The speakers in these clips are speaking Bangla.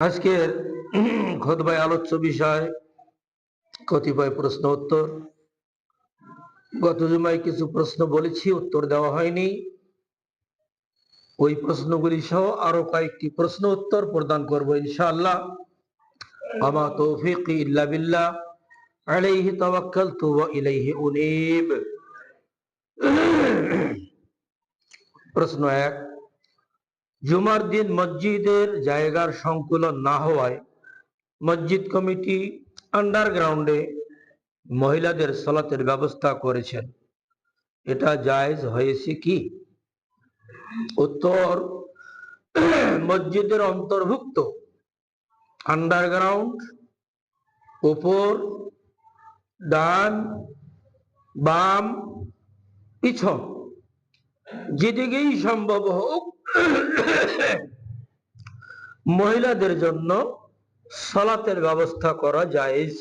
আজকের খোদবায় আলোচ্য বিষয়, কতিপয় প্রশ্ন উত্তর। গত জুমায় কিছু প্রশ্ন বলেছি, উত্তর দেওয়া হয়নি। ওই প্রশ্নগুলি সহ আরও কয়েকটি প্রশ্ন উত্তর প্রদান করব ইনশাআল্লাহ। আমা তৌফিক ইল্লা বিল্লাহ। আলাইহি তাওয়াক্কালতু ওয়া ইলাইহি উনীব। প্রশ্ন এক জুমার দিন মসজিদের জায়গার সংকুলন না হওয়ায় মসজিদ কমিটি আন্ডারগ্রাউন্ডে মহিলাদের সলাতের ব্যবস্থা করেছেন। এটা জায়জ হয়েছে কি? উত্তর, মসজিদের অন্তর্ভুক্ত আন্ডারগ্রাউন্ড, উপর, ডান, বাম, পিছন, যেদিকেই সম্ভব হোক মহিলাদের জন্য সলাতের ব্যবস্থা করা জায়েজ।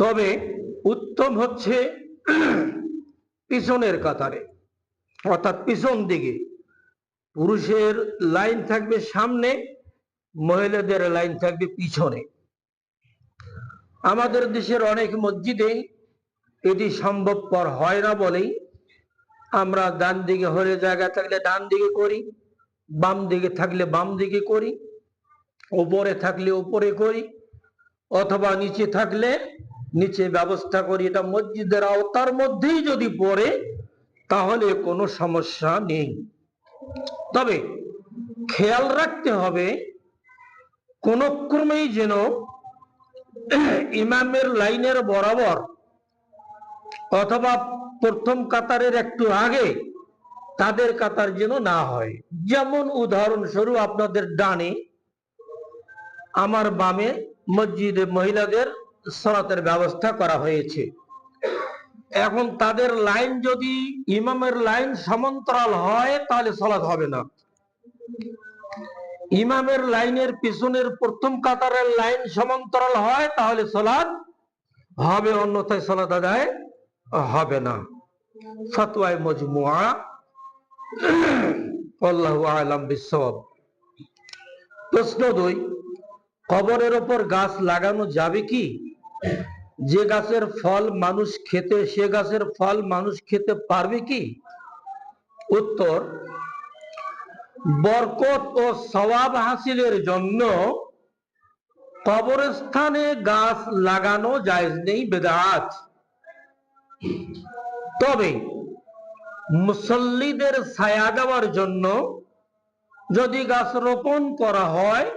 তবে উত্তম হচ্ছে পিছনের কাতারে, অর্থাৎ পিছন দিকে। পুরুষের লাইন থাকবে সামনে, মহিলাদের লাইন থাকবে পিছনে। আমাদের দেশের অনেক মসজিদে এটি সম্ভবপর হয় না বলেই আমরা ডান দিকে হলে জায়গা থাকলে ডান দিকে করি, বাম দিকে থাকলে বাম দিকে করি, উপরে থাকলে উপরে করি, অথবা নিচে থাকলে নিচে ব্যবস্থা করি। এটা মসজিদের আওতার মধ্যেই যদি পড়ে, তাহলে কোনো সমস্যা নেই। তবে খেয়াল রাখতে হবে, কোন ক্রমেই যেন ইমামের লাইনের বরাবর অথবা প্রথম কাতারের একটু আগে তাদের কাতার যেন না হয়। যেমন উদাহরণস্বরূপ আপনাদের ডানে, আমার বামে মসজিদে মহিলাদের সলাতের ব্যবস্থা করা হয়েছে। এখন তাদের লাইন যদি ইমামের লাইন সমান্তরাল হয়, তাহলে সলাৎ হবে না। ইমামের লাইনের পিছনের প্রথম কাতারের লাইন সমান্তরাল হয়, তাহলে সলাদ হবে, অন্যথায় সলাদ আদায় হবে না। ফতোয়ায় মজমুয়া। আল্লাহু আলাম বিশ্বব প্রশ্ন দুই কবরের ওপর গাছ লাগানো যাবে কি? যে গাছের ফল মানুষ খেতে, সে গাছের ফল মানুষ খেতে পারবে কি? উত্তর, বরকত ও সওয়াব হাসিলের জন্য কবরস্থানে গাছ লাগানো জায়েজ নেই, বেদাত। তবে মুসল্লিদের ছায়া দেওয়ার জন্য যদি গাছ রোপণ করা হয়,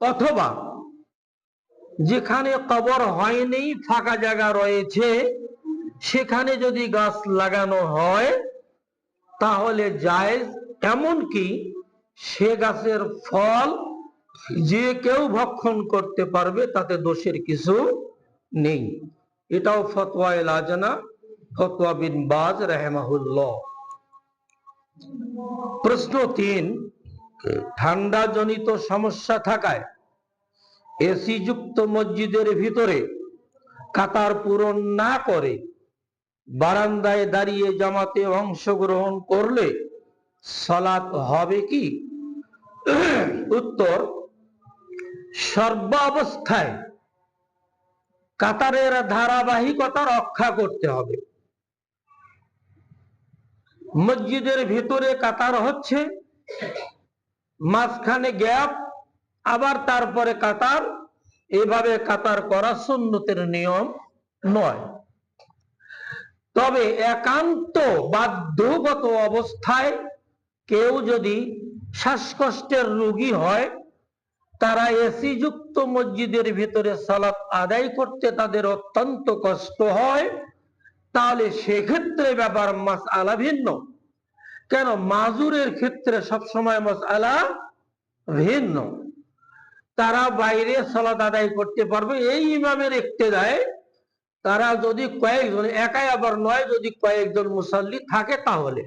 অথবা যেখানে কবর হয়নি, ফাঁকা জায়গা রয়েছে, সেখানে যদি গাছ লাগানো হয়, তাহলে জায়েজ। এমনকি সে গাছের ফল যে কেউ ভক্ষণ করতে পারবে, তাতে দোষের কিছু নেই। এটাও ফতোয়া লাজনা ফতোয়া বিন বাজ রেহমাহুল্লাহ। প্রশ্ন তিন ঠান্ডা জনিত সমস্যা থাকায় এসি যুক্ত মসজিদের ভিতরে কাতার পূরণ না করে বারান্দায় দাঁড়িয়ে জামাতে অংশগ্রহণ করলে সালাত হবে কি? উত্তর সর্বাবস্থায় কাতারের ধারাবাহিকতা রক্ষা করতে হবে। মসজিদের ভিতরে কাতার হচ্ছে, মাঝখানে গ্যাপ, আবার তারপরে কাতার। এভাবে কাতার করা সুন্নতের নিয়ম নয়। তবে একান্ত বাধ্যগত অবস্থায় কেউ যদি শ্বাসকষ্টের রোগী হয়, তারা এসি যুক্ত মসজিদের ভিতরে সালাত আদায় করতে তাদের অত্যন্ত কষ্ট হয়। তাহলে সেক্ষেত্রে ব্যাপার মাস আলা ভিন্ন। কেন? মাজুরের ক্ষেত্রে সবসময় মাস আলা ভিন্ন। তারা বাইরে সালাত আদায় করতে পারবে। এই ইমামের একটে দেয় তারা যদি কয়েকজন, একাই আবার নয়, যদি কয়েকজন মুসাল্লি থাকে তাহলে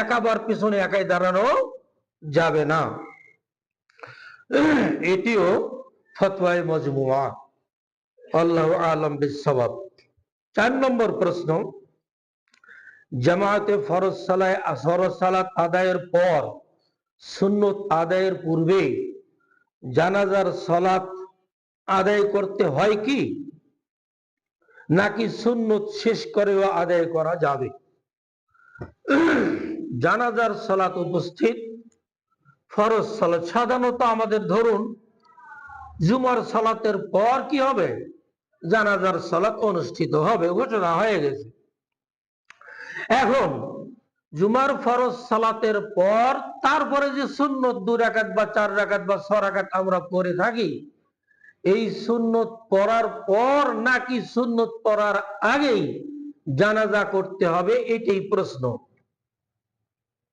একাবার পিছনে একাই দাঁড়ানো যাবে না। এটিও ফতোয়ায় মজমুয়া আল্লাহ আলম বিসবাব চার নম্বর প্রশ্ন জামাতে ফরজ সালায় ফরজ সালাত আদায়ের পর, সুন্নত আদায়ের পূর্বে জানাজার সলাৎ আদায় করতে হয় কি? নাকি সুন্নত শেষ করেও আদায় করা যাবে? জানাজার সলাৎ উপস্থিত, ফরজ সালাত সাধারণত আমাদের ধরুন, জুমার সালাতের পর কি হবে? জানাজার সালাত অনুষ্ঠিত হবে, ঘোষণা হয়ে গেছে। এখন, জুমার ফরজ সালাতের পর, তারপরে যে সুন্নত দু রাকাত বা চার রাকাত বা ছ রাকাত আমরা পড়ে থাকি, এই সুন্নত পড়ার পর নাকি সুন্নত পড়ার আগেই জানাজা করতে হবে, এটাই প্রশ্ন।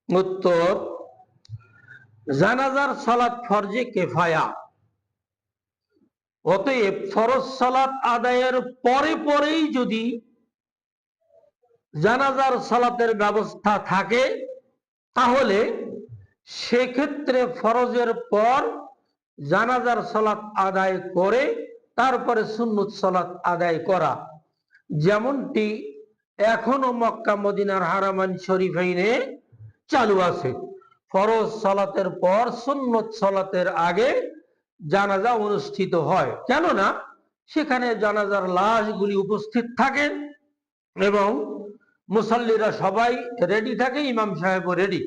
উত্তর, জানাজার সালাত ফরজে কেফায়া। অতএব ফরজ সালাত আদায়ের পরে পরেই যদি জানাজার সালাতের ব্যবস্থা থাকে, তাহলে সেক্ষেত্রে ফরজের পর জানাজার সালাত আদায় করে তারপরে সুন্নত সালাত আদায় করা। যেমনটি এখনও মক্কা, মদিনার হারামান শরীফ শরীফাইনে চালু আছে। ফরজ সালাতের পর সুন্নত সালাতের আগে জানাজা অনুষ্ঠিত হয়। কেননা সেখানে জানাজার লাশগুলি উপস্থিত থাকে এবং মুসল্লিরা সবাই রেডি থাকে, ইমাম সাহেবও রেডি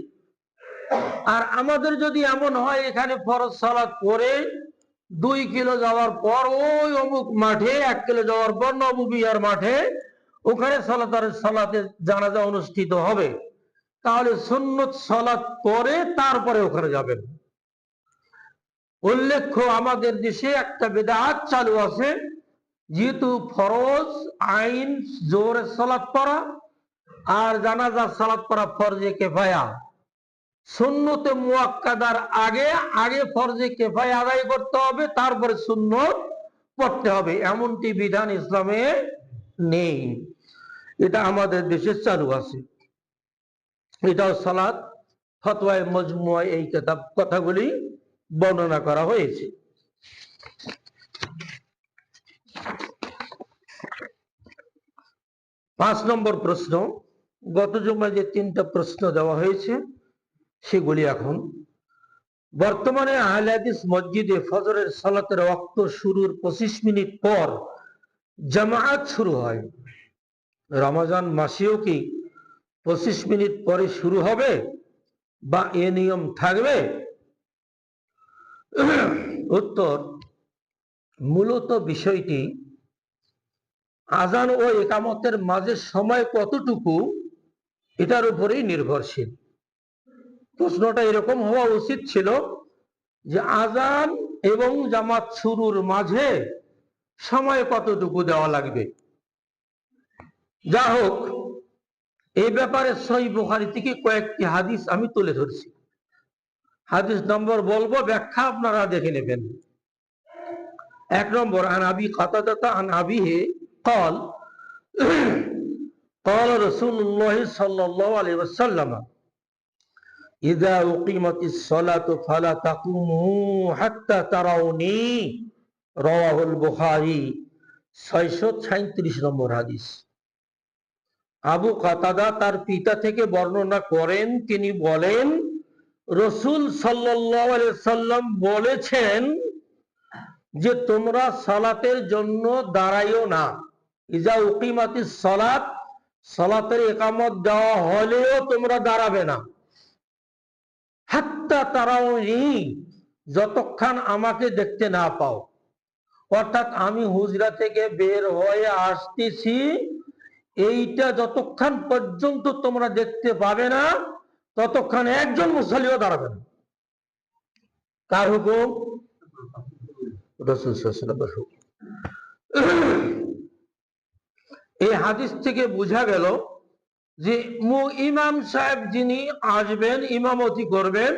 আর আমাদের যদি এমন হয়, এখানে ফরজ সালাদ পরে দুই কিলো যাওয়ার পর, ওই অমুক মাঠে, এক কিলো যাওয়ার পর নববিয়ার মাঠে, ওখানে সালাতার সালাতে জানাজা অনুষ্ঠিত হবে। তাহলে সুন্নত সালাত পরে তারপরে ওখানে যাবেন। উল্লেখ্য, আমাদের দেশে একটা বেদাত চালু আছে, যেহেতু ফরজ, আইন জোরে সালাত পড়া আর জানাজার সালাত পড়া ফরজে কেফায়া। সুন্নতে মুয়াক্কাদার আগে আগে ফরজে কেফায়া আদায় করতে হবে, তারপরে সুন্নত পড়তে হবে। এমনটি বিধান ইসলামে নেই। এটা আমাদের দেশে চালু আছে। এটাও সালাত ফতোয়ায় মজমুয়ায় এই কিতাব কথাগুলি বর্ণনা করা হয়েছে। পাঁচ নম্বর প্রশ্ন, গত জমায় যে তিনটা প্রশ্ন দেওয়া হয়েছে, সেগুলি এখন। বর্তমানে আহলাদিস মসজিদে ফজরের সালাতের রক্ত শুরুর পঁচিশ মিনিট পর জামায়াত শুরু হয়। রমাজান মাসেও কি পঁচিশ মিনিট পরে শুরু হবে বা এ নিয়ম থাকবে? উত্তর, মূলত বিষয়টি আজান ও একামতের মাঝে সময় কতটুকু, এটার উপরেই নির্ভরশীল। প্রশ্নটা এরকম হওয়া উচিত ছিল যে আজান এবং জামাত শুরুর মাঝে সময় কতটুকু দেওয়া লাগবে। যা হোক এই ব্যাপারে সই বুখারি থেকে কয়েকটি হাদিস আমি তুলে ধরছি। হাদিস নম্বর বলবো ব্যাখ্যা আপনারা দেখে নেবেন এক নম্বর আন আবি কাতাদাতা আন আবিহে قال قال رسول الله صلى الله عليه وسلم إذا أقيمت الصلاة فلا تقوموا حتى تروني رواه البخاري 637 নম্বর হাদিস আবু কাতাদা তার পিতা থেকে বর্ণনা করেন তিনি বলেন রসুল সাল্লাম বলেছেন যে তোমরা সালাতের জন্য দাঁড়াইও না। ইজা উকিমাতি সালাত, সালাতের একামত দেওয়া হলেও তোমরা দাঁড়াবে না। হাত্তা তারাও যতক্ষণ আমাকে দেখতে না পাও। অর্থাৎ আমি হুজরা থেকে বের হয়ে আসতেছি, এইটা যতক্ষণ পর্যন্ত তোমরা দেখতে পাবে না ততক্ষণ একজন মুসলিও দাঁড়াবে না। কার হুকুম? এই হাদিস থেকে বোঝা গেল যে ইমাম সাহেব যিনি আসবেন, ইমামতি করবেন,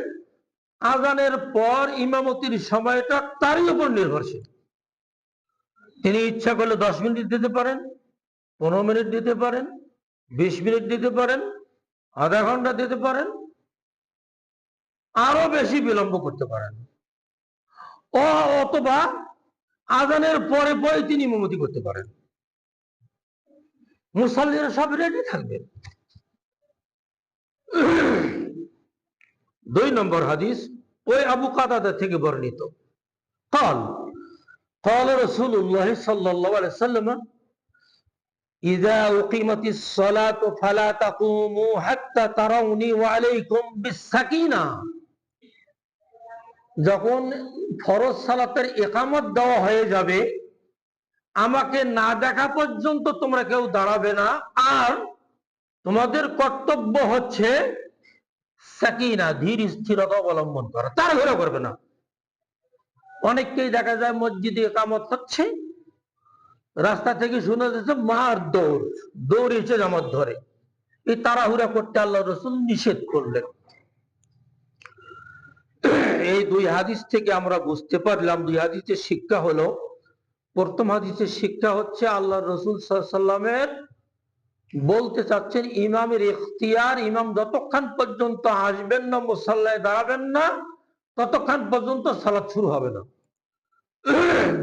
আজানের পর ইমামতির সময়টা তারই উপর নির্ভরশীল। তিনি ইচ্ছা করলে দশ মিনিট দিতে পারেন, পনেরো মিনিট দিতে পারেন, বিশ মিনিট দিতে পারেন আধা ঘন্টা দিতে পারেন আরো বেশি বিলম্ব করতে পারেন ও অথবা আজানের পরে পরে তিনি ইমামতি করতে পারেন মুসল্লিরা সব রেডি থাকবে দুই নম্বর হাদিস ওই আবু কাতাদা থেকে বর্ণিত قال قال رسول الله صلى الله عليه وسلم যখন ফরজ সালাতের একামত দেওয়া হয়ে যাবে, আমাকে না দেখা পর্যন্ত তোমরা কেউ দাঁড়াবে না। আর তোমাদের কর্তব্য হচ্ছে সাকিনা, ধীর স্থিরতা অবলম্বন করা। তার তাড়াহুড়া করবে না। অনেককেই দেখা যায় মসজিদে একামত হচ্ছে। রাস্তা থেকে শুনে যাচ্ছে মার দৌড়। দৌড়েছে জামাত ধরে। এই তাড়াহুড়া করতে আল্লাহ রসুল নিষেধ করলেন। এই দুই হাদিস থেকে আমরা বুঝতে পারলাম, দুই হাদিসের শিক্ষা হলো, প্রথম হাদিসের শিক্ষা হচ্ছে, আল্লাহ রসুল সাল্লামের বলতে চাচ্ছেন, ইমামের ইখতিয়ার, ইমাম যতক্ষণ পর্যন্ত আসবেন না, মুসাল্লায় দাঁড়াবেন না, ততক্ষণ পর্যন্ত সালাদ শুরু হবে না।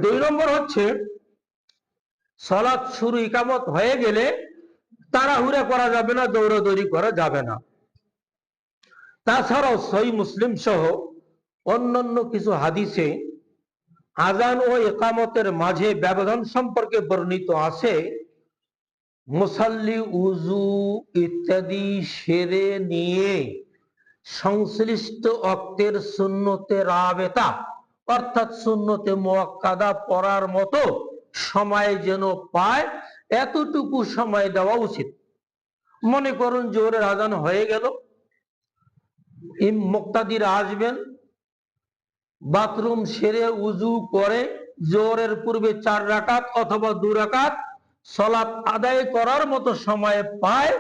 দুই নম্বর হচ্ছে সালাদ শুরু, ইকামত হয়ে গেলে তারা তাড়াহুড়া করা যাবে না, দৌড়াদৌড়ি করা যাবে না। তাছাড়াও সই মুসলিম সহ অন্যান্য কিছু হাদিসে আজান ও একামতের মাঝে ব্যবধান সম্পর্কে বর্ণিত আছে, মুসাল্লি উজু ইত্যাদি সেরে নিয়ে সংশ্লিষ্ট অক্তের শূন্যতে রাবেতা, অর্থাৎ শূন্যতে মোয়াক্কাদা পড়ার মতো সময় যেন পায়, এতটুকু সময় দেওয়া উচিত। মনে করুন জোরের আজান হয়ে গেল। মুক্তাদির আসবেন। বাথরুম সেরে উজু করে জোরের পূর্বে চার রাকাত অথবা দু রাকাত সলাৎ আদায় করার মতো সময় পায়,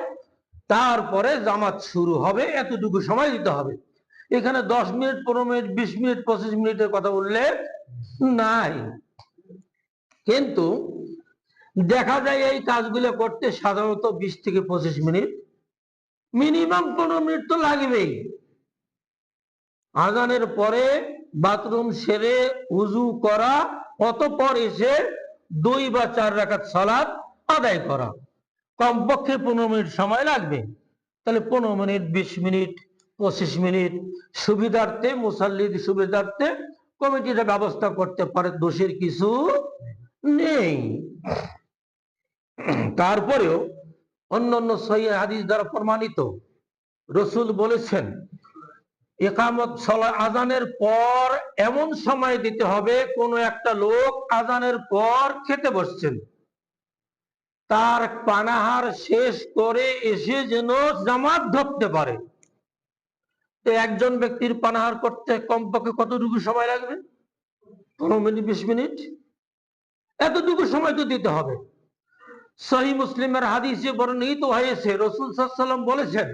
তারপরে জামাত শুরু হবে, এতটুকু সময় দিতে হবে। এখানে দশ মিনিট, পনেরো মিনিট, বিশ মিনিট, পঁচিশ মিনিটের কথা উল্লেখ নাই। কিন্তু দেখা যায় এই কাজগুলো করতে সাধারণত বিশ থেকে পঁচিশ মিনিট। মিনিমাম পনেরো মিনিট তো লাগবেই। আজানের পরে বাথরুম সেরে উজু করা, অতপর এসে দুই বা চার রাখাত সালাদ আদায় করা। কমপক্ষে পনেরো মিনিট সময় লাগবে। তাহলে পনেরো মিনিট, বিশ মিনিট, পঁচিশ মিনিট সুবিধার্থে, মুসাল্লির সুবিধার্থে কমিটিটা ব্যবস্থা করতে পারে, দোষের কিছু নেই। তারপরেও অন্যান্য সহি হাদিস দ্বারা প্রমাণিত। রসুল বলেছেন, একামত আজানের পর এমন সময় দিতে হবে, কোন একটা লোক আজানের পর খেতে বসছেন। তার পানাহার শেষ করে এসে যেন জামাত ধরতে পারে। তো একজন ব্যক্তির পানাহার করতে কমপক্ষে কতটুকু সময় লাগবে? পনেরো মিনিট, বিশ মিনিট? এতটুকু সময় তো দিতে হবে। সহি মুসলিমের হাদিসে বর্ণিত হয়েছে, রসুল সাল্লাম বলেছেন,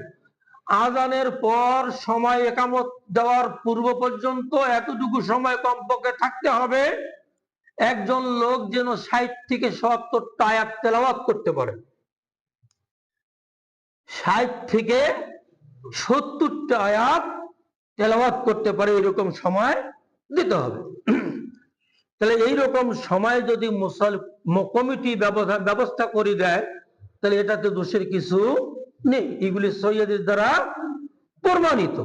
আজানের পর সময় একামত দেওয়ার পূর্ব পর্যন্ত এতটুকু সময় কমপক্ষে থাকতে হবে, একজন লোক যেন ষাট থেকে সত্তরটা আয়াত তেলাওয়াত করতে পারে। ষাট থেকে সত্তরটা আয়াত তেলাওয়াত করতে পারে, এরকম সময় দিতে হবে। তাহলে এইরকম সময় যদি মুসল কমিটি ব্যবস্থা করে দেয়, তাহলে এটাতে দোষের কিছু নেই। এগুলি সৈয়দের দ্বারা প্রমাণিত।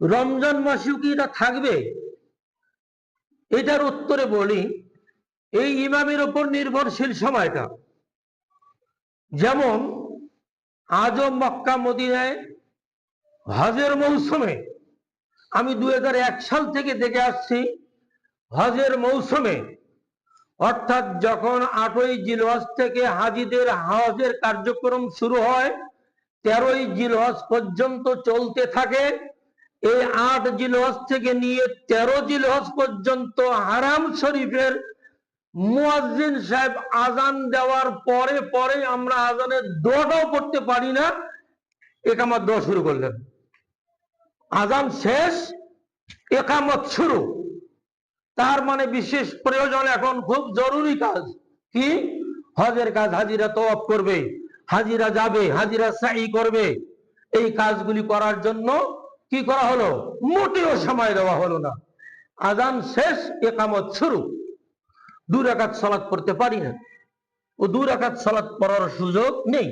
রমজান মাসেও কি এটা থাকবে? এটার উত্তরে বলি, এই ইমামের উপর নির্ভরশীল সময়টা। যেমন, আজও মক্কা, মদিনায় হজের মৌসুমে আমি দুই হাজার এক সাল থেকে দেখে আসছি হজের মৌসুমে, অর্থাৎ যখন আটই জিলহজ থেকে হাজিদের হজের কার্যক্রম শুরু হয়, তেরোই জিলহজ পর্যন্ত চলতে থাকে। এই আট জিলহজ থেকে নিয়ে তেরো জিলহজ পর্যন্ত হারাম শরীফের মুয়াজ্জিন সাহেব আজান দেওয়ার পরে পরে আমরা আজানের দোয়াটাও করতে পারি না। একামত দোয়া শুরু করলেন। আজান শেষ, একামত শুরু। তার মানে বিশেষ প্রয়োজন এখন খুব জরুরি কাজ। কি? হজের কাজ হাজিরা তওয়াব করবে, হাজিরা যাবে, হাজিরা সাই করবে। এই কাজগুলি করার জন্য কি করা হলো? মোটেও সময় দেওয়া হলো না। আজান শেষ, একামত শুরু। দু রাকাত সলাৎ পড়তে পারি না। ও দু রাকাত সলাৎ পড়ার সুযোগ নেই।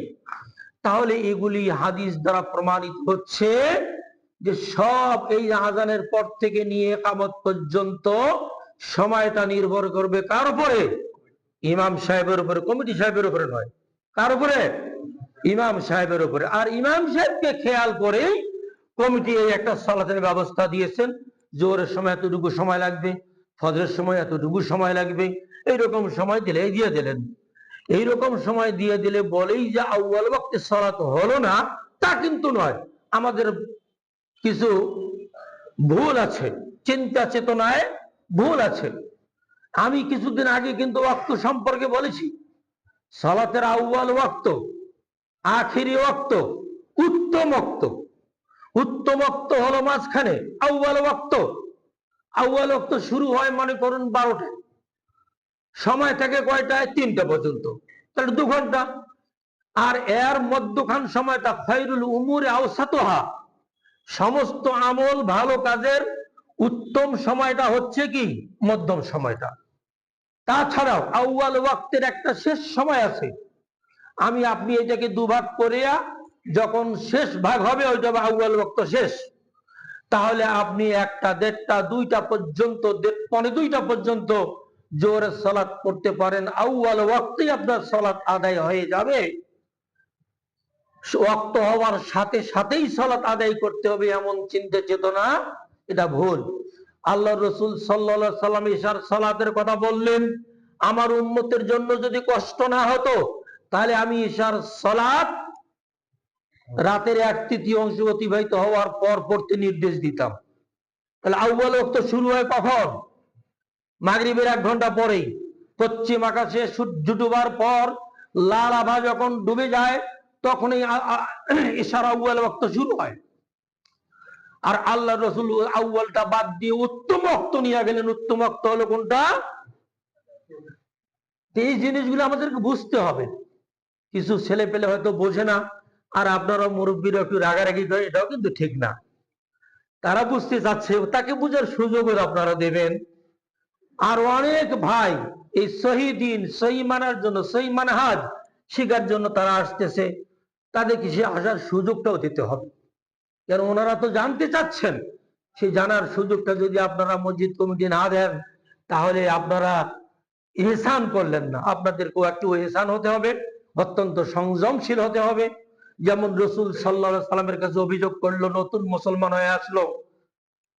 তাহলে এগুলি হাদিস দ্বারা প্রমাণিত হচ্ছে যে সব এই আজানের পর থেকে নিয়ে কামত পর্যন্ত সময়টা নির্ভর করবে কার উপরে? ইমাম সাহেবের উপরে, কমিটি সাহেবের উপরে নয়। কার উপরে? ইমাম সাহেবের উপরে। আর ইমাম সাহেবকে খেয়াল করে কমিটি এই একটা সালাতের ব্যবস্থা দিয়েছেন। জোরের সময় এতটুকু সময় লাগবে, ফজরের সময় এতটুকু সময় লাগবে। এইরকম সময় দিলে দিয়ে দিলেন। এইরকম সময় দিয়ে দিলে বলেই যে আউ্বাল বক্তে সলাত হলো না, তা কিন্তু নয়। আমাদের কিছু ভুল আছে, চিন্তা চেতনায় ভুল আছে। আমি কিছুদিন আগে কিন্তু ওয়াক্ত সম্পর্কে বলেছি, সালাতের আউ্বাল ওয়াক্ত, আখিরি ওয়াক্ত, উত্তম ওয়াক্ত। উত্তম ওয়াক্ত হলো মাঝখানে আউ্বাল ওয়াক্ত। আউ্বাল ওয়াক্ত শুরু হয়, মনে করুন, বারোটায়। সময় থাকে কয়টায়? তিনটা পর্যন্ত। তাহলে দু ঘণ্টা। আর এর মধ্যখান সময়টা খৈরুল উমুরে আওসাতোহা। সমস্ত আমল ভালো কাজের উত্তম সময়টা হচ্ছে কি? মধ্যম সময়টা। তাছাড়াও আউয়াল ওয়াক্তের একটা শেষ সময় আছে। আমি, আপনি এটাকে দুভাগ করিয়া যখন শেষ ভাগ হবে ওইটা আউয়াল ওয়াক্ত শেষ, তাহলে আপনি একটা দেড়টা, দুইটা পর্যন্ত পনে দুইটা পর্যন্ত জোরে সলাৎ করতে পারেন। আউয়াল ওয়াক্তেই আপনার সলাৎ আদায় হয়ে যাবে। ওয়াক্ত হওয়ার সাথে সাথেই সলাৎ আদায় করতে হবে এমন চিন্তা চেতনা, এটা ভুল। আল্লাহ রসুল সাল্লা সাল্লাম ইশার সলাতের কথা বললেন, আমার উন্মতের জন্য যদি কষ্ট না হতো, তাহলে আমি ঈশার সলাৎ রাতের এক তৃতীয় অংশ অতিবাহিত হওয়ার পর পড়তে নির্দেশ দিতাম। তাহলে আউ্বাল ওয়াক্ত শুরু হয় কখন? মাগরিবের এক ঘণ্টা পরেই। পশ্চিম আকাশে সূর্য ডুবার পর লাল আভা যখন ডুবে যায় তখনই ইশারা আউ্বাল ওয়াক্ত শুরু হয়। আর আল্লাহ রসুল আউ্বালটা বাদ দিয়ে উত্তম অক্ত নিয়ে গেলেন। উত্তম অক্ত হলো কোনটা? এই জিনিসগুলো আমাদেরকে বুঝতে হবে। কিছু ছেলে পেলে হয়তো বোঝে না, আর আপনারা মুরব্বীরা একটু রাগারাগি করে, এটাও কিন্তু ঠিক না। তারা বুঝতে চাচ্ছে, তাকে বুঝার সুযোগও আপনারা দেবেন। আর অনেক ভাই এই সহি দিন, সহি মানার জন্য, সহি মানহাজ শিকার জন্য তারা আসতেছে। তাদেরকে সে আসার সুযোগটাও দিতে হবে। কেন ওনারা তো জানতে চাচ্ছেন, সেই জানার সুযোগটা যদি আপনারা মসজিদ কমিটি না দেন, তাহলে আপনারা এহসান করলেন না। আপনাদেরকেও একটু এহসান হতে হবে, অত্যন্ত সংযমশীল হতে হবে। যেমন রসুল সাল্লা সাল্লামের কাছে অভিযোগ করল, নতুন মুসলমান হয়ে আসলো।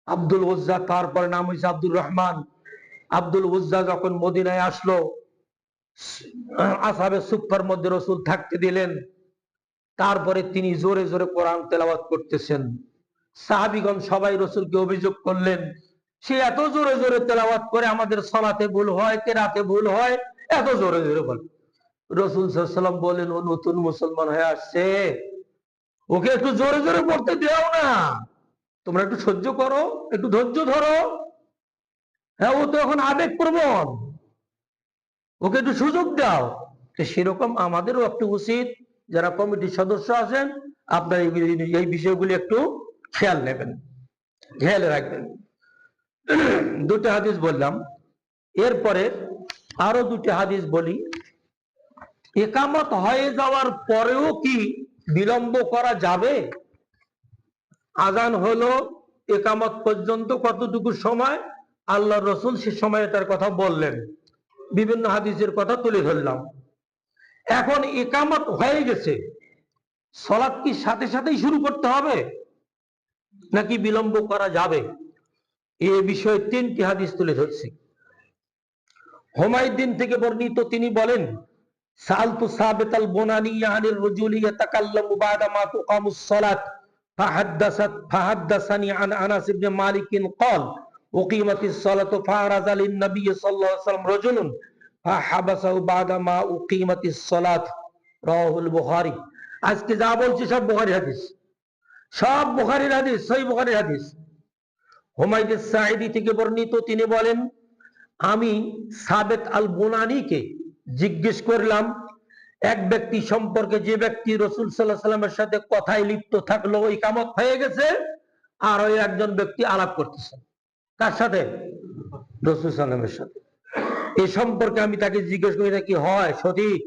আব্দুল উজ্জা তারপরে নাম হয়েছে আব্দুল রহমান। আব্দুল উজ্জা যখন মদিনায় আসলো, আসাবে সুফার মধ্যে রসুল থাকতে দিলেন। তারপরে তিনি জোরে জোরে কোরআন তেলাওয়াত করতেছেন। সাহাবিগণ সবাই রসুলকে অভিযোগ করলেন, সে এত জোরে জোরে তেলাওয়াত করে আমাদের সলাতে ভুল হয়, কেরাতে ভুল হয়, এত জোরে জোরে বলে। রসুল সাল্লাম বলেন ও নতুন মুসলমান হয়ে আসছে, ওকে একটু জোরে জোরে পড়তে দেও না। তোমরা একটু সহ্য করো, একটু ধৈর্য ধরো। হ্যাঁ ও তো এখন আবেগ প্রবণ। ওকে একটু সুযোগ দাও। সেরকম আমাদেরও একটু উচিত যারা কমিটির সদস্য আছেন, আপনার এই- বিষয়গুলি একটু খেয়াল নেবেন। খেয়াল রাখবেন। দুটো হাদিস বললাম। এরপরে আরও দুটি হাদিস বলি। একামত হয়ে যাওয়ার পরেও কি বিলম্ব করা যাবে? আজান হলো একামত পর্যন্ত কতটুকু সময়? আল্লাহ রসুল সে সময় তার কথা বললেন। বিভিন্ন হাদিসের কথা তুলে ধরলাম। এখন একামত হয়ে গেছে। সলাদ কি সাথে সাথেই শুরু করতে হবে? নাকি বিলম্ব করা যাবে? এ বিষয়ে তিনটি হাদিস তুলে ধরছি। হোমায়ুদ্দিন থেকে বর্ণিত তিনি বলেন, সালতু সাবেত বোনানি ইয়াহানির রজুলি ইয়াতাকাল্লামু বাদা মা তুকামুস সালাত, ফাহাদ্দাসাত ফাহাদ্দাসানি আন আনাস ইবনে মালিকিন ক্বাল উকিমাতিস সালাতু ফারাজা নবী সাল্লাল্লাহু আলাইহি ওয়াসাল্লাম রাজুলুন আজকে যা বলছি সব হাদিস। সব হাদিস সই হাদিস। থেকে বর্ণিত তিনি বলেন, আমি সাবেক আল বোনানিকে জিজ্ঞেস করলাম, এক ব্যক্তি সম্পর্কে যে ব্যক্তি রসুল সাল্লাহ সাল্লামের সাথে কথায় লিপ্ত থাকল, ওই কামত হয়ে গেছে, আর ওই একজন ব্যক্তি আলাপ করতেছে। কার সাথে? রসুল সাল্লামের সাথে। এই সম্পর্কে আমি তাকে জিজ্ঞেস করি কি হয়? সঠিক?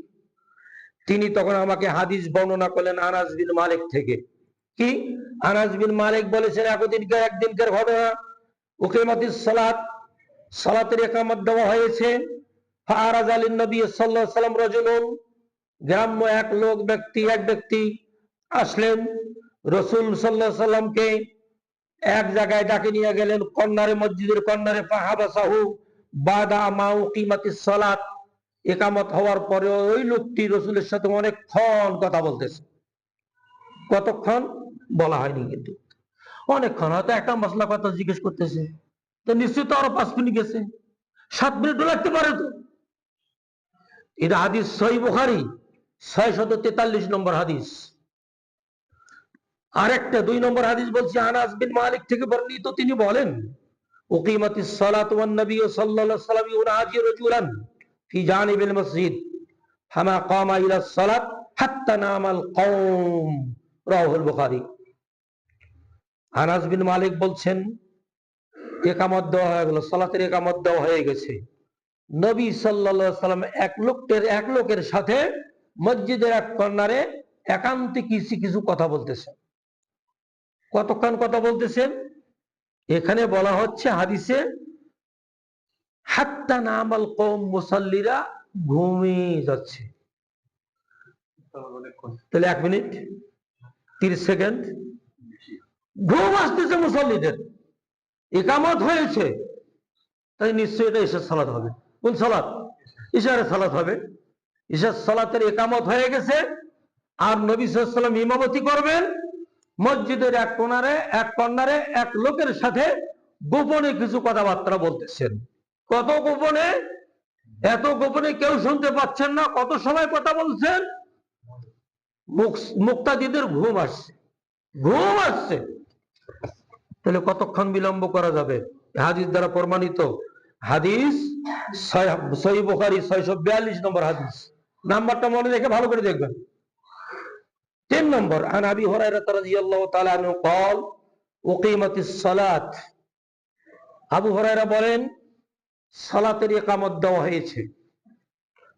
তিনি তখন আমাকে হাদিস বর্ণনা করলেন আনাস বিন মালিক থেকে। কি? আনাস বিন মালিক বলেছেন একদিনকার একদিনকার ঘটনা। উকিমাতিস সালাত। সালাতের একামত দেওয়া হয়েছে। ফারাজ আলী নবী সাল্লাহ সাল্লাম রজুলুন। গ্রাম্য এক লোক ব্যক্তি, এক ব্যক্তি আসলেন। রসুল সাল্লাহ সাল্লামকে এক জায়গায় ডাকে নিয়ে গেলেন। কন্যারে মসজিদের কন্যারে পাহাবা সাহু একামত হওয়ার পরে ওই লোকটি রসুলের সাথে অনেকক্ষণ কথা বলতেছে। কতক্ষণ? বলা হয়নি কিন্তু। অনেকক্ষণ হয়তো একটা মশলা কথা জিজ্ঞেস করতেছে। তো নিশ্চয়ই তো আরও পাঁচ মিনিট গেছে। সাত মিনিটও লাগতে পারে তো। এটা হাদিস সই বুখারি ছয় শত তেতাল্লিশ নম্বর হাদিস। আরেকটা দুই নম্বর হাদিস বলছি, আনাস বিন মালিক থেকে বর্ণিত তিনি বলেন উকিমাতি সালাত ওয়ান নবী সাল্লাল্লাহু আলাইহি ওয়াসাল্লাম ইউনাজি রাজুলান ফি জানিবিল মসজিদ। ফামা কামা ইলা সালাত হাত্তা নামাল কওম রাহুল বুখারী। আনাস বিন মালিক বলছেন, একামত দেওয়া হয়ে গেল, সালাতের একামত দেওয়া হয়ে গেছে। নবী সাল্লাম এক লোকের এক লোকের সাথে মসজিদের এক কর্নারে একান্তে কিছু কিছু কথা বলতেছেন। কতক্ষণ কথা বলতেছেন? এখানে বলা হচ্ছে হাদিসে, হাত্তা নামাল কম মুসল্লিরা ঘুমিয়ে যাচ্ছে। তাহলে এক মিনিট, তিরিশ সেকেন্ড। ঘুম আসতেছে মুসল্লিদের। একামত হয়েছে। তাই নিশ্চয়ই এটা ঈশার সালাত হবে। কোন সালাত? ঈশারের সালাত হবে। ঈশার সালাতের একামত হয়ে গেছে। আর নবী সাল্লাম ইমামতি করবেন। মসজিদের এক কোনারে এক কর্নারে এক লোকের সাথে গোপনে কিছু কথাবার্তা বলতেছেন। কত গোপনে? এত গোপনে কেউ শুনতে পাচ্ছেন না। কত সময় কথা বলছেন? মুক- মুক্তাদিদের ঘুম আসছে। ঘুম আসছে। তাহলে কতক্ষণ বিলম্ব করা যাবে? হাদিস দ্বারা প্রমাণিত। হাদিস সহি বোখারি ছয়শো বিয়াল্লিশ নম্বর হাদিস। নাম্বারটা মনে রেখে ভালো করে দেখবেন। তিন নম্বর আন আবি হুরায়রা রাদিয়াল্লাহু তাআলা আনহু قال উকিমাত সালাত আবু হুরায়রা বলেন সালাতের ইকামত দেওয়া হয়েছে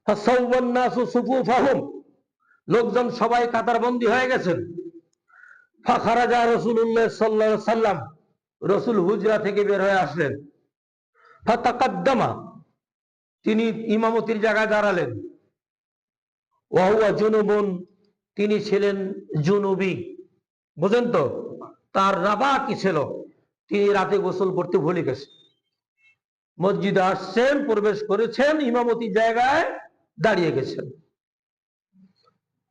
ফাসাওয়ান নাসু সুফুফাহুম লোকজন সবাই কাতারবন্দি হয়ে গেছেন ফাখারাজা রাসূলুল্লাহ সাল্লাল্লাহু আলাইহি সাল্লাম রসুল হুজরা থেকে বের হয়ে আসলেন ফাতাকাদ্দামা তিনি ইমামতির জায়গায় দাঁড়ালেন ওয়াহুয়া জুনুবুন তিনি ছিলেন জুনুবি। বুঝেন তো? তার রাবা কি ছিল? তিনি রাতে গোসল করতে ভুলে গেছে। মসজিদে আসছেন, প্রবেশ করেছেন, ইমামতি জায়গায় দাঁড়িয়ে গেছেন।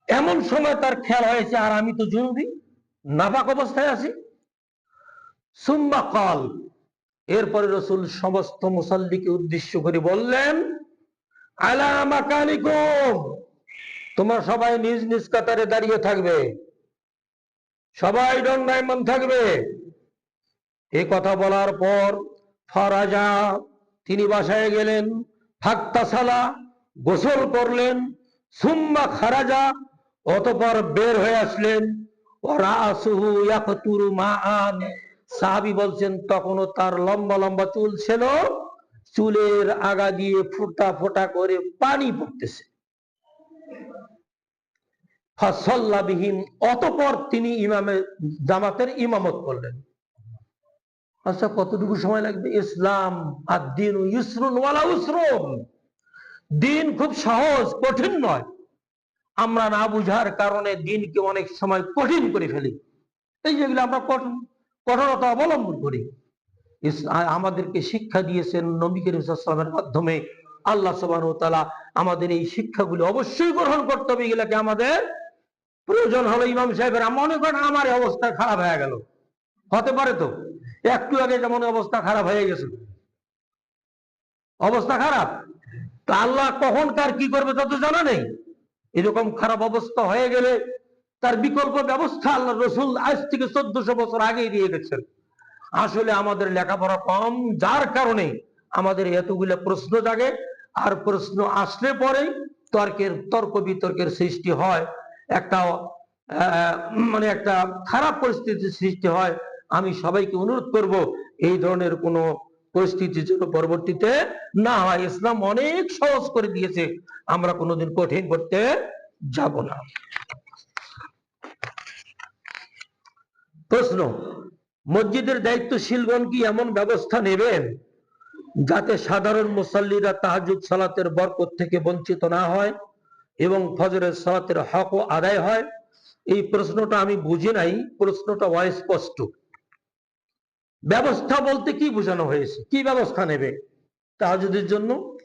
এমন সময় তার খেয়াল হয়েছে, আর আমি তো জুনুবি, নাপাক অবস্থায় আছি। সুম্মা কল এরপরে রসুল সমস্ত মুসল্লিকে উদ্দেশ্য করে বললেন, আলা মাকানিকুম। তোমরা সবাই নিজ নিজ কাতারে দাঁড়িয়ে থাকবে। সবাই দণ্ডায়মান থাকবে। এই কথা বলার পর ফরাজা তিনি বাসায় গেলেন, ফাক্তাসালা, গোসল করলেন, সুম্মা খারাজা অতপর বের হয়ে আসলেন। সাহাবি বলছেন, তখনও তার লম্বা লম্বা চুল ছিল। চুলের আগা দিয়ে ফোঁটা ফোটা করে পানি পড়তেছে। ফাসল্লাবিহীন অতপর তিনি ইমামের জামাতের ইমামত করলেন। আচ্ছা কতটুকু সময় লাগবে? ইসলাম আর দিন ইসরুন ওয়ালা উসরুন। দিন খুব সহজ, কঠিন নয়। আমরা না বুঝার কারণে দিনকে অনেক সময় কঠিন করে ফেলি। এই যেগুলো আমরা কঠোর কঠোরতা অবলম্বন করি। আমাদেরকে শিক্ষা দিয়েছেন নবী করিম সাল্লামের মাধ্যমে। আল্লাহ সুবহানাহু ওয়া তাআলা আমাদের এই শিক্ষাগুলো অবশ্যই গ্রহণ করতে হবে। এগুলাকে আমাদের প্রয়োজন হলো ইমাম সাহেবের মনে করেন আমার অবস্থা খারাপ হয়ে গেল। হতে পারে তো? একটু আগে যেমন অবস্থা খারাপ হয়ে গেছে। অবস্থা খারাপ? তা আল্লাহ কখন কার কি করবে তত জানা নেই। এরকম খারাপ অবস্থা হয়ে গেলে তার বিকল্প ব্যবস্থা আল্লাহ রসুল আজ থেকে চোদ্দশো বছর আগেই দিয়ে গেছেন। আসলে আমাদের লেখাপড়া কম, যার কারণে আমাদের এতগুলো প্রশ্ন জাগে, আর প্রশ্ন আসলে পরে তর্কের, তর্ক বিতর্কের সৃষ্টি হয়। একটা মানে একটা খারাপ পরিস্থিতির সৃষ্টি হয়, আমি সবাইকে অনুরোধ করব এই ধরনের কোনো পরিস্থিতির জন্য পরবর্তীতে না হয়। ইসলাম অনেক সহজ করে দিয়েছে, আমরা কোনোদিন কঠিন করতে যাব না। প্রশ্ন, মসজিদের দায়িত্বশীলগণ কি এমন ব্যবস্থা নেবেন যাতে সাধারণ মুসল্লিরা তাহাজুদ সালাতের বরকত থেকে বঞ্চিত না হয়? এবং ফজরের সালাতের হকও আদায় হয়। এই প্রশ্নটা আমি বুঝি নাই, প্রশ্নটা অস্পষ্ট। ব্যবস্থা বলতে কি বোঝানো হয়েছে? কি ব্যবস্থা নেবে? তাহাজুদের জন্য?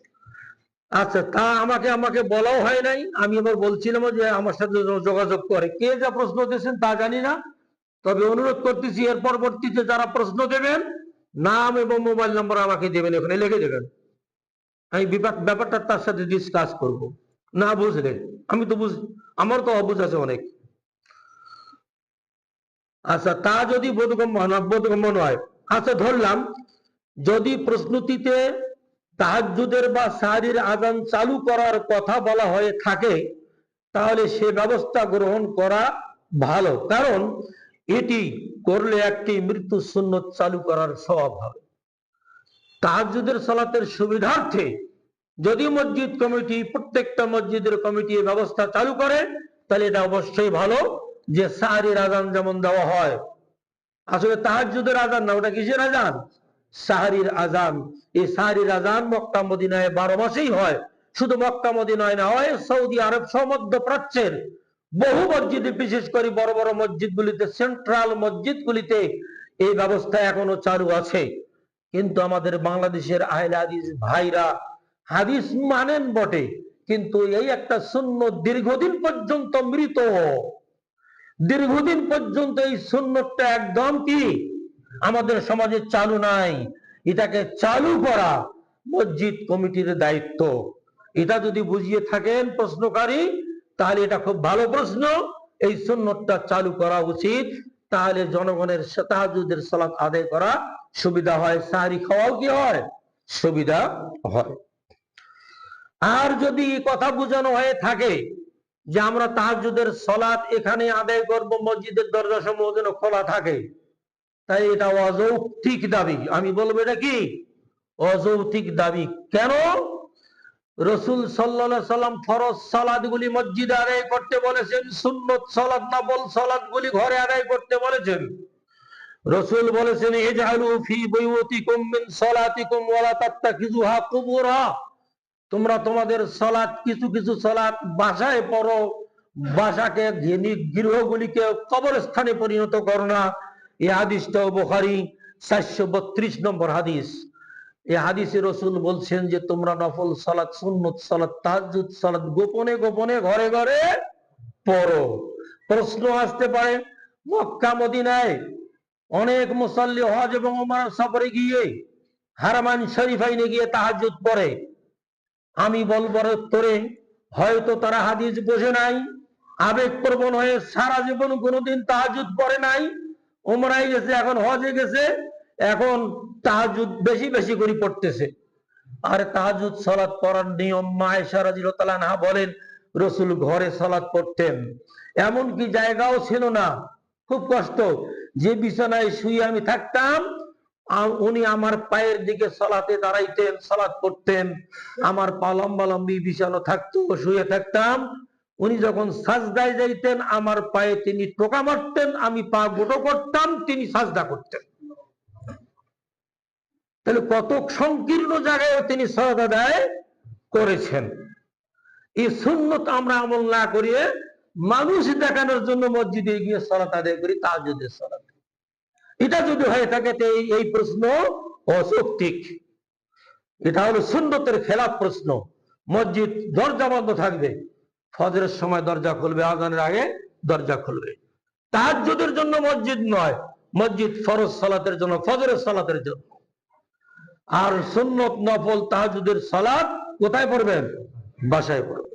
আচ্ছা তা আমাকে আমাকে বলাও হয় নাই। আমি আবার বলছিলাম যে আমার সাথে যোগাযোগ করে। কে যা প্রশ্ন দিয়েছেন তা জানি না। তবে অনুরোধ করতেছি, এর পরবর্তীতে যারা প্রশ্ন দেবেন, নাম এবং মোবাইল নম্বর আমাকে দেবেন, এখানে লিখে দেবেন। আমি ব্যাপারটা তার সাথে ডিসকাস করব। না বুঝলেন আমি তো বুঝ, আমার তো অবুঝ আছে অনেক। আচ্ছা তা যদি বোধগম্য না- বোধগম্য নয়। আচ্ছা ধরলাম, যদি প্রশ্নটিতে তাহাজ্জুদের বা সাহারির আজান চালু করার কথা বলা হয়ে থাকে, তাহলে সে ব্যবস্থা গ্রহণ করা ভালো, কারণ এটি করলে একটি মৃত্যু সুন্নত চালু করার স্বভাব হবে। তাহাজ্জুদের সালাতের সুবিধার্থে যদি মসজিদ কমিটি, প্রত্যেকটা মসজিদের কমিটি ব্যবস্থা চালু করে, তাহলে এটা অবশ্যই ভালো যে সাহারির আজান যেমন দেওয়া হয়। আসলে তাহাজ্জুদের আজান না, ওটা কিসের আজান সাহারির আজান এই সাহারির আজান মক্কা মদিনায় বারো মাসেই হয়। শুধু মক্কা মদিনায় না হয়, সৌদি আরব সহ মধ্যপ্রাচ্যের বহু মসজিদে, বিশেষ করে বড় বড় মসজিদগুলিতে, সেন্ট্রাল মসজিদগুলিতে এই ব্যবস্থা এখনও চালু আছে। কিন্তু আমাদের বাংলাদেশের আহলে হাদিস ভাইরা হাদিস মানেন বটে, কিন্তু এই একটা শূন্য দীর্ঘদিন পর্যন্ত মৃত। দীর্ঘদিন পর্যন্ত এই সুন্নতটা একদম কি? আমাদের সমাজে চালু নাই। এটাকে চালু করা মসজিদ কমিটির দায়িত্ব। এটা যদি বুঝিয়ে থাকেন প্রশ্নকারী, তাহলে এটা খুব ভালো প্রশ্ন। এই সুন্নতটা চালু করা উচিত। তাহলে জনগণের তাহাজুদের সালাত আদায় করা সুবিধা হয়। সাহারি খাওয়াও কি হয়? সুবিধা হয়। আর যদি কথা বোঝানো হয়ে থাকে যে আমরা তাহাজুদের সলাৎ এখানে আদায় করব, মসজিদের দরজা সমূহ যেন খোলা থাকে, তাই এটা অযৌক্তিক দাবি। আমি বলব এটা কি? অযৌক্তিক দাবি। কেন? রসুল সাল্লাহ সাল্লাম ফরজ সালাদ গুলি মসজিদে আদায় করতে বলেছেন, সুন্নত সালাদ নবল সালাদ গুলি ঘরে আদায় করতে বলেছেন। রসুল বলেছেন এজালু ফি বৈতিকুম মিন সালাতিকুম ওয়ালা তাত্তাখিজুহা কুবুরা। তোমরা তোমাদের সলাৎ কিছু কিছু সলাৎ বাসায় পড়ো। বাসাকে ঘিনি গৃহগুলিকে কবরস্থানে পরিণত করো না। এই হাদিসটাও বোখারি, চারশো বত্রিশ নম্বর হাদিস। এ হাদিসে রসুল বলছেন যে, তোমরা নফল সালাত, সুন্নত সালাত, তাহাজ্জুদ সালাত গোপনে গোপনে ঘরে ঘরে পড়ো। প্রশ্ন আসতে পারে, মক্কা, মদিনায় অনেক মুসল্লি হজ এবং সফরে গিয়ে হারমান হারামান শরীফাইনে গিয়ে তাহাজ্জুদ পড়ে। আমি বলব রে তোরে, হয়তো তারা হাদিস বোঝে নাই, আবেগ প্রবণ হয়ে সারা জীবন কোনোদিন তাহাজুদ পড়ে নাই, উমরাই গেছে, এখন হজে গেছে, এখন তাহাজুদ বেশি বেশি করে পড়তেছে। আর তাহাজুদ সালাত পড়ার নিয়ম মায়েশা রাজিরতালা না বলেন, রসুল ঘরে সালাত পড়তেন। এমন কি জায়গাও ছিল না। খুব কষ্ট। যে বিছানায় শুয়ে আমি থাকতাম উনি আমার পায়ের দিকে সলাতে দাঁড়াইতেন, সলাত করতেন। আমার পা লম্বা লম্বি বিছানো থাকতো, শুয়ে থাকতাম। উনি যখন সাজদায় যাইতেন, আমার পায়ে তিনি টোকা মারতেন, আমি পা গুটো করতাম, তিনি সাজদা করতেন। তাহলে কত সংকীর্ণ জায়গায় তিনি সলাত আদায় করেছেন। এই সুন্নত আমরা আমল না করিয়ে মানুষ দেখানোর জন্য মসজিদে গিয়ে সলাত আদায় করি তাহাজ্জুদের সলাত। এটা যদি হয়ে থাকে এই- প্রশ্ন অযৌক্তিক এটা হলো সুন্নতের খেলাফ প্রশ্ন। মসজিদ দরজা বন্ধ থাকবে। ফজরের সময় দরজা খুলবে, আজানের আগে দরজা খুলবে। তাহাজ্জুদের জন্য মসজিদ নয়, মসজিদ ফরজ সালাতের জন্য, ফজরের সালাতের জন্য। আর সুন্নত নফল তাহাজুদের সালাত কোথায় পড়বেন? বাসায় পড়বেন।